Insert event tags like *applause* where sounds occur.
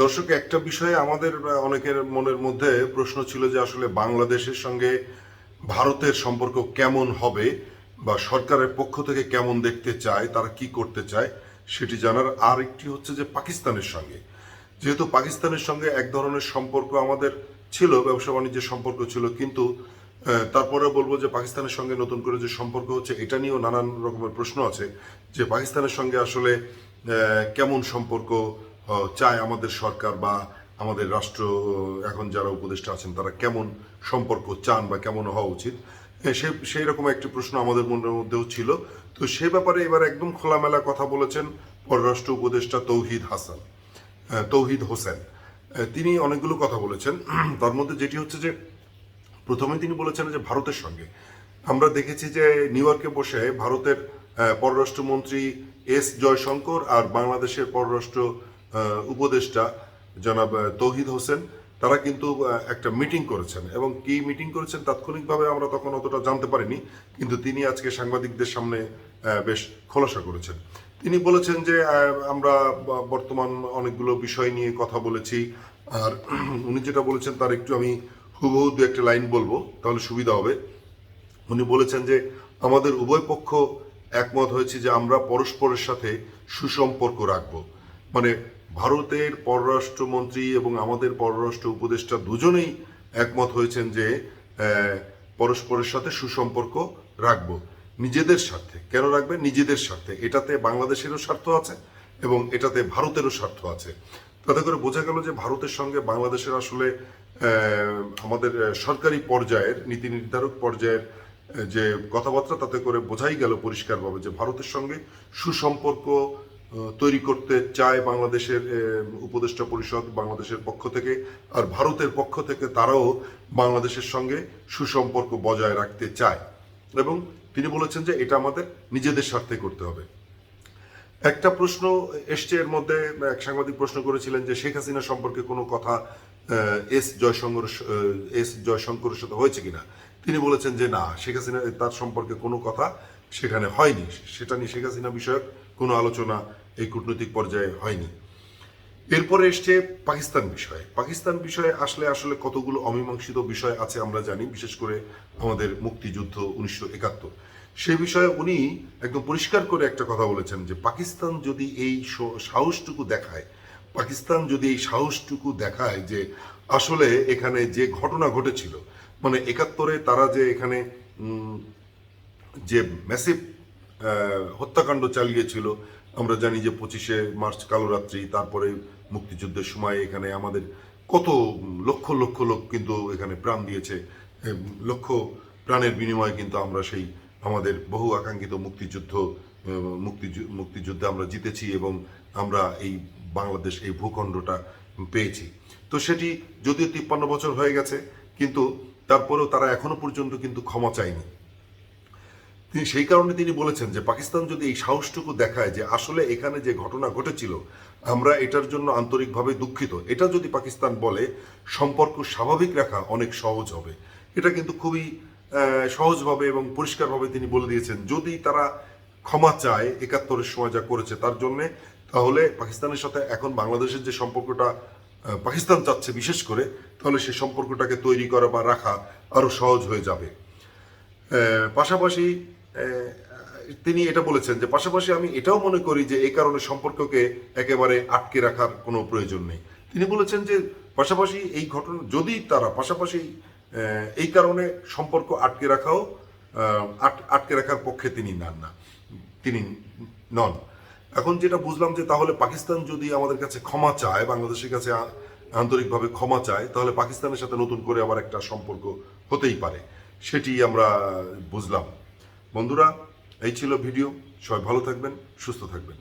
দর্শক, একটা বিষয়ে আমাদের অনেকের মনের মধ্যে প্রশ্ন ছিল যে আসলে বাংলাদেশের সঙ্গে ভারতের সম্পর্ক কেমন হবে বা সরকারের পক্ষ থেকে কেমন দেখতে চায়, তারা কি করতে চায় সেটি জানার আর একটি হচ্ছে যে পাকিস্তানের সঙ্গে। যেহেতু পাকিস্তানের সঙ্গে এক ধরনের সম্পর্ক আমাদের ছিল, ব্যবসা বাণিজ্যের সম্পর্ক ছিল, কিন্তু তারপরে বলব যে পাকিস্তানের সঙ্গে নতুন করে যে সম্পর্ক হচ্ছে, এটা নিয়েও নানান রকমের প্রশ্ন আছে যে পাকিস্তানের সঙ্গে আসলে কেমন সম্পর্ক চায় আমাদের সরকার বা আমাদের রাষ্ট্র এখন যারা উপদেষ্টা আছেন, তারা কেমন সম্পর্ক চান বা কেমন হওয়া উচিত? সে, সেই রকম একটি প্রশ্ন আমাদের মনের মধ্যেও ছিল। তো সে ব্যাপারে এবার একদম খোলামেলা কথা বলেছেন পররাষ্ট্র উপদেষ্টা তৌহিদ হাসান তৌহিদ হোসেন। তিনি অনেকগুলো কথা বলেছেন। *clears throat* তার মধ্যে যেটি হচ্ছে যে প্রথমে তিনি বলেছেন যে ভারতের সঙ্গে। আমরা দেখেছি যে নিউ ইয়র্কে বসে ভারতের পররাষ্ট্রমন্ত্রী এস জয়শঙ্কর আর বাংলাদেশের পররাষ্ট্র উপদেষ্টা জনাব তৌহিদ হোসেন, তারা কিন্তু একটা মিটিং করেছেন। এবং কি মিটিং করেছেন তাৎক্ষণিকভাবে আমরা তখন অতটা জানতে পারিনি, কিন্তু তিনি আজকে সাংবাদিকদের সামনে বেশ খোলাসা করেছেন। তিনি বলেছেন যে আমরা বর্তমান অনেকগুলো বিষয় নিয়ে কথা বলেছি, আর *clears throat* উনি যেটা বলেছেন তার একটু আমি হুবহু দু একটা লাইন বলব, তাহলে সুবিধা হবে। উনি বলেছেন যে, আমাদের উভয় পক্ষ একমত হয়েছে যে আমরা পরস্পরের সাথে সুসম্পর্ক রাখব। মানে ভারতের পররাষ্ট্রমন্ত্রী এবং আমাদের পররাষ্ট্র উপদেষ্টা দুজনেই একমত হয়েছেন যে পরস্পরের সাথে সুসম্পর্ক রাখব। নিজেদের স্বার্থে। কেন রাখবে নিজেদের স্বার্থে। এটাতে বাংলাদেশেরও স্বার্থ আছে এবং এটাতে ভারতেরও স্বার্থ আছে। তাতে করে বোঝা গেল যে, ভারতের সঙ্গে বাংলাদেশের আসলে আমাদের সরকারি পর্যায়ের, নীতি নির্ধারক পর্যায়ের যে কথাবার্তা, তাতে করে বোঝাই গেল পরিষ্কারভাবে যে, ভারতের সঙ্গে সুসম্পর্ক তৈরি করতে চায় বাংলাদেশের উপদেষ্টা পরিষদ বাংলাদেশের পক্ষ থেকে, আর ভারতের পক্ষ থেকে তারাও বাংলাদেশের সঙ্গে সুসম্পর্ক বজায় রাখতে চায়। এবং তিনি বলেছেন যে এটা আমাদের নিজেদের স্বার্থে করতে হবে। একটা প্রশ্ন এসছে এর মধ্যে, এক সাংবাদিক প্রশ্ন করেছিলেন যে শেখ হাসিনা সম্পর্কে কোনো কথা এস জয়শঙ্কর এস জয়শঙ্করের সাথে হয়েছে কিনা? তিনি বলেছেন যে না, শেখ হাসিনা, তার সম্পর্কে কোনো কথা সেখানে হয়নি। সেটা নিয়ে শেখ হাসিনা বিষয়ক কোনো আলোচনা এই কূটনৈতিক পর্যায়ে হয়নি। এরপরে এসছে পাকিস্তান বিষয়। পাকিস্তান বিষয়ে আসলে আসলে কতগুলো অমীমাংসিত বিষয় আছে আমরা জানি, বিশেষ করে আমাদের মুক্তিযুদ্ধ উনিশশো একাত্তর। সে বিষয়ে উনি একদম পরিষ্কার করে একটা কথা বলেছেন যে, পাকিস্তান যদি এই সাহসটুকু দেখায়, পাকিস্তান যদি এই সাহসটুকু দেখায় যে আসলে এখানে যে ঘটনা ঘটেছিল মানে একাত্তরে তারা যে এখানে যে ম্যাসিভ হত্যাকাণ্ড চালিয়েছিল। আমরা জানি যে পঁচিশে মার্চ কালোরাত্রি তারপরে মুক্তিযুদ্ধের সময় এখানে আমাদের কত লক্ষ লক্ষ লোক কিন্তু এখানে প্রাণ দিয়েছে। লক্ষ প্রাণের বিনিময়ে কিন্তু আমরা সেই আমাদের বহু আকাঙ্ক্ষিত মুক্তিযুদ্ধ আহ, মুক্তিযু- মুক্তিযুদ্ধে আমরা জিতেছি এবং আমরা এই বাংলাদেশ এই ভূখণ্ডটা পেয়েছি। তো সেটি যদিও তিপ্পান্ন বছর হয়ে গেছে কিন্তু তারপরেও তারা এখনও পর্যন্ত কিন্তু ক্ষমা চায়নি। তিনি সেই কারণে তিনি বলেছেন যে পাকিস্তান যদি এই সাহসটুকু দেখায় যে আসলে এখানে যে ঘটনা ঘটেছিল, আমরা এটার জন্য আন্তরিকভাবে দুঃখিত। এটা যদি পাকিস্তান বলে, সম্পর্ক স্বাভাবিক রাখা অনেক সহজ হবে। এটা কিন্তু খুবই সহজভাবে এবং পরিষ্কারভাবে তিনি বলে দিয়েছেন, যদি তারা ক্ষমা চায় একাত্তরের সময় যা করেছে তার জন্যে, তাহলে পাকিস্তানের সাথে এখন বাংলাদেশের যে সম্পর্কটা পাকিস্তান চাচ্ছে বিশেষ করে, তাহলে সেই সম্পর্কটাকে তৈরি করা বা রাখা আরও সহজ হয়ে যাবে। পাশাপাশি তিনি এটা বলেছেন যে পাশাপাশি আমি এটাও মনে করি যে এই কারণে সম্পর্ককে একেবারে আটকে রাখার কোনো প্রয়োজন নেই। তিনি বলেছেন যে পাশাপাশি এই ঘটনা, যদি তারা পাশাপাশি এই কারণে সম্পর্ক আটকে রাখাও আটকে রাখার পক্ষে তিনি নেন না, তিনি নন। এখন যেটা বুঝলাম যে তাহলে পাকিস্তান যদি আমাদের কাছে ক্ষমা চায়, বাংলাদেশের কাছে আন্তরিকভাবে ক্ষমা চায়, তাহলে পাকিস্তানের সাথে নতুন করে আবার একটা সম্পর্ক হতেই পারে। সেটি আমরা বুঝলাম। বন্ধুরা এই ছিল ভিডিও। সবাই ভালো থাকবেন সুস্থ থাকবেন।